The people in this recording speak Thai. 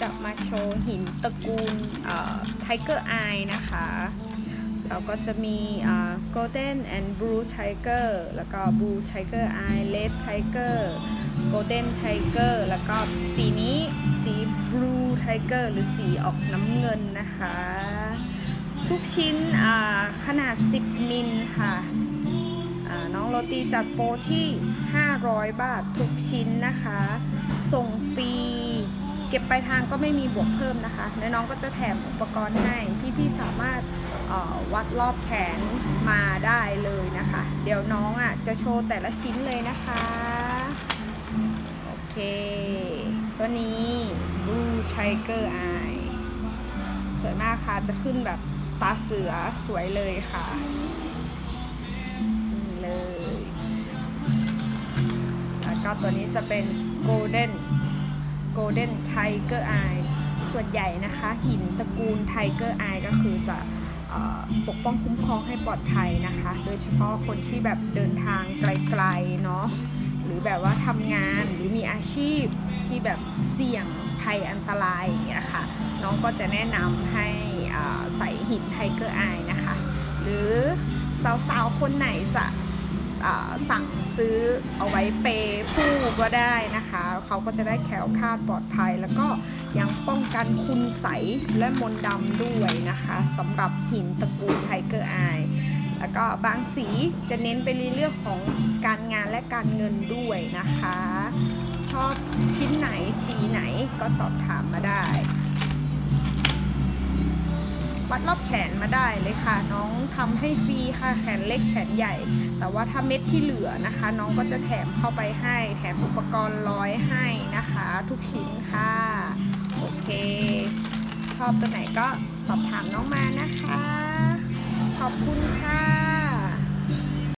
จะมาโชว์หินตระกูลไทเกอร์ไอนะคะ เราก็จะมี golden and blue tiger แล้วก็ blue tiger eye red tiger golden tiger แล้วก็สีนี้สี blue tiger หรือสีออกน้ำเงินนะคะ ทุกชิ้นขนาด 10 มิลค่ะน้องโรตีจัดโปรที่ 500 บาททุกชิ้นนะคะ ส่งฟรี ก็บปลายทางก็ไม่มีบวกเพิ่มนะคะและน้องก็จะแถมอุปกรณ์ให้ พี่ๆสามารถออวัดรอบแขนมาได้เลยนะคะ เดี๋ยวน้องอะจะโชว์แต่ละชิ้นเลยนะคะ โอเค ตัวนี้ Blue Tiger Eye สวยมากค่ะ จะขึ้นแบบตาเสือสวยเลยค่ะนี่เลย แล้วก็ตัวนี้จะเป็น Golden Golden Tiger Eye ส่วนใหญ่นะคะ หินตระกูล Tiger Eye ก็คือจะปกป้องคุ้มครองให้ปลอดภัยนะคะ โดยเฉพาะคนที่แบบเดินทางไกลๆเนาะหรือแบบว่าทำงานหรือมีอาชีพที่แบบเสี่ยงภัยอันตรายอย่างเงี้ยค่ะ น้องก็จะแนะนำให้ใส่หินไทเกอร์ไอนะคะ หรือสาวๆ คนไหนจะ สั่งซื้อเอาไว้เปผู้ก็ได้นะคะ เขาก็จะได้แคล้วคาดปลอดภัย แล้วก็ยังป้องกันคุณใสและมนต์ดำด้วยนะคะสำหรับหินตะกูลไทเกอร์ไอแล้วก็บางสีจะเน้นไปในเรื่องของการงานและการเงินด้วยนะคะ ชอบชิ้นไหนสีไหนก็สอบถามมาได้ วัดรอบแขนมาได้เลยค่ะ น้องทำให้ฟรีค่ะแขนเล็กแขนใหญ่ แต่ว่าถ้าเม็ดที่เหลือนะคะ น้องก็จะแถมเข้าไปให้ แถมอุปกรณ์ร้อยให้นะคะ ทุกชิ้นค่ะ โอเค ชอบตัวไหนก็สอบถามน้องมานะคะ ขอบคุณค่ะ